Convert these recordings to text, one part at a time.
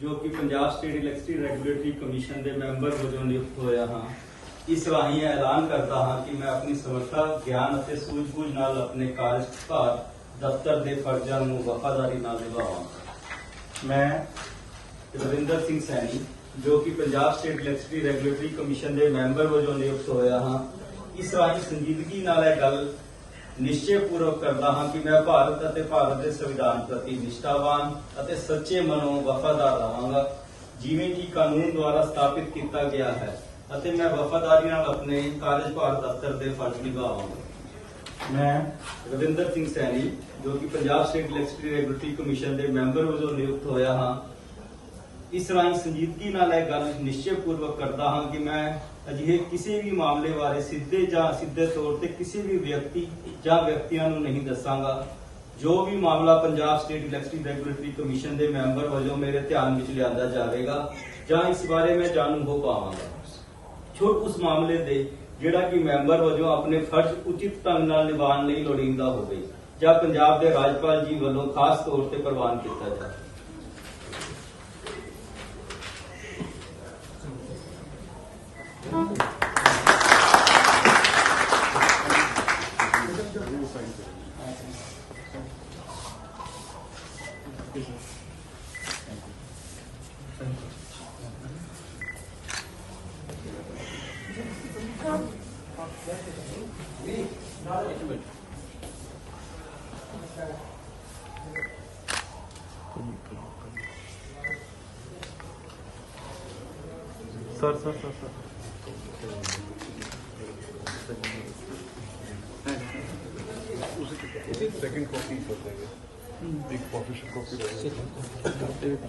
ਜੋ ਕਿ Punjab state electricity regulatory commission ਦੇ ਮੈਂਬਰ ਵਜੋਂ ਨਿਯੁਕਤ ਹੋਇਆ ਹਾਂ। ਇਸ ਰਾਹੀਂ ਐਲਾਨ ਕਰਦਾ ਹਾਂ ਕਿ ਮੈਂ ਆਪਣੀ ਸਮਰੱਥਾ, ਗਿਆਨ ਅਤੇ ਸੂਝ-ਬੂਝ ਨਾਲ ਆਪਣੇ ਕਾਰਜਭਾਰ, ਦਫ਼ਤਰ ਦੇ ਫਰਜ਼ਾਂ ਨੂੰ ਵਫਾਦਾਰੀ ਨਾਲ ਨਿਭਾਵਾਂ। ਮੈਂ ਰਵਿੰਦਰ ਸਿੰਘ ਸੈਣੀ, ਜੋ ਕਿ Punjab state electricity regulatory commission ਦੇ ਮੈਂਬਰ ਵਜੋਂ ਨਿਯੁਕਤ ਹੋਇਆ ਹਾਂ। ਇਸ ਰਾਹੀਂ ਸੰਜੀਦਗੀ ਨਾਲ ਇਹ ਗੱਲ ਨਿਸ਼ਚੈ ਪੂਰਵਕ ਕਰਦਾ ਹਾਂ ਕਿ ਮੈਂ ਭਾਰਤ ਅਤੇ ਭਾਰਤ ਦੇ ਸੰਵਿਧਾਨ ਪ੍ਰਤੀ ਨਿਸ਼ਠਾਵਾਨ ਅਤੇ ਸੱਚੇ ਮਨੋਂ ਵਫਾਦਾਰ ਰਹਾਂਗਾ। ਜਿਵੇਂ ਕਿ ਕਾਨੂੰਨ ਦੁਆਰਾ ਸਥਾਪਿਤ ਕੀਤਾ ਗਿਆ ਹੈ ਅਤੇ ਮੈਂ ਵਫਾਦਾਰੀ ਨਾਲ ਆਪਣੇ ਕਾਰਜਭਾਰ ਦਫ਼ਤਰ ਦੇ ਫਰਜ਼ ਨਿਭਾਵਾਂਗਾ। ਮੈਂ ਰਵਿੰਦਰ ਸਿੰਘ ਸੈਣੀ, ਜੋ ਕਿ Punjab state electricity regulatory commission ਦੇ ਮੈਂਬਰ ਵਜੋਂ ਨਿਯੁਕਤ ਹੋਇਆ ਹਾਂ ਇਸ ਰਾਹੀਂ ਸੰਜੀਦਗੀ ਨਾਲ ਇਹ ਗੱਲ ਨਿਸ਼ਚੈ ਕਰਦਾ ਹਾਂ ਕਿ ਮੈਂ ਅਜਿਹੇ ਕਿਸੇ ਵੀ ਮਾਮਲੇ ਬਾਰੇ ਸਿੱਧੇ ਜਾਂ ਸਿੱਧੇ ਤੌਰ ਤੇ ਕਿਸੇ ਵੀ ਵਿਅਕਤੀ ਜਾਂ ਵਿਅਕਤੀਆਂ ਨੂੰ ਨਹੀਂ ਦੱਸਾਂਗਾ। ਜੋ ਵੀ ਮਾਮਲਾ Punjab state electricity regulatory commission ਦੇ ਮੈਂਬਰ ਵਜੋਂ ਮੇਰੇ ਧਿਆਨ ਵਿੱਚ ਲਿਆਂਦਾ ਜਾਵੇਗਾ ਜਾਂ ਇਸ ਬਾਰੇ ਮੈਂ ਜਾਣੂ ਹੋ ਪਾਵਾਂਗਾ। ਛੋ ਉਸ ਮਾਮਲੇ ਦੇ ਜਿਹੜਾ ਕਿ ਮੈਂਬਰ ਵਜੋਂ ਆਪਣੇ ਫਰਜ਼ ਉਚਿਤ ਢੰਗ ਨਾਲ ਨਿਭਾਉਣ ਲਈ ਲੋੜੀਂਦਾ ਹੋਵੇ ਜਾਂ ਪੰਜਾਬ ਦੇ ਰਾਜਪਾਲ ਜੀ ਵੱਲੋਂ ਖਾਸ ਤੌਰ ਤੇ ਪ੍ਰਵਾਨ ਕੀਤਾ ਜਾਵੇ। Sar sar sar sar. Second copy कर देंगे एक official copy sir wait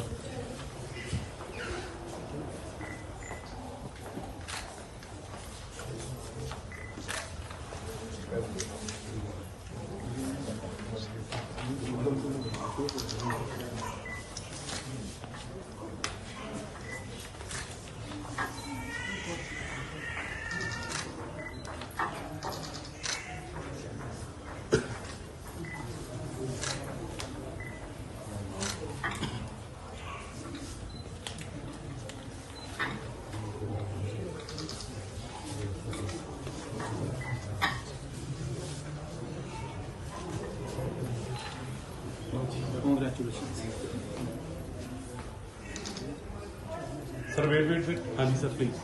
Sir wait wait wait ਹਾਂਜੀ ਸਰ ਪਲੀਜ਼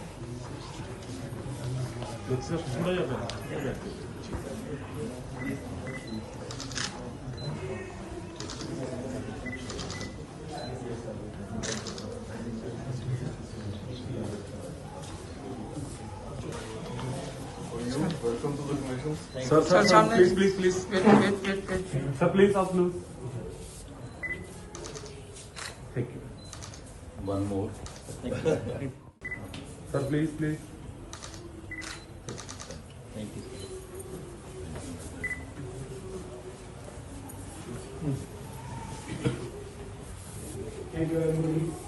ਦੇਖ ਸਰ ਥੋੜਾ ਜਿਹਾ ਬੈਠ Welcome to the commission. Sir, sir, sir, please, please, please. Wait, wait, wait, wait. Sir, please, ask loose. one more. Sir, please, please. Thank you. Thank you, everybody.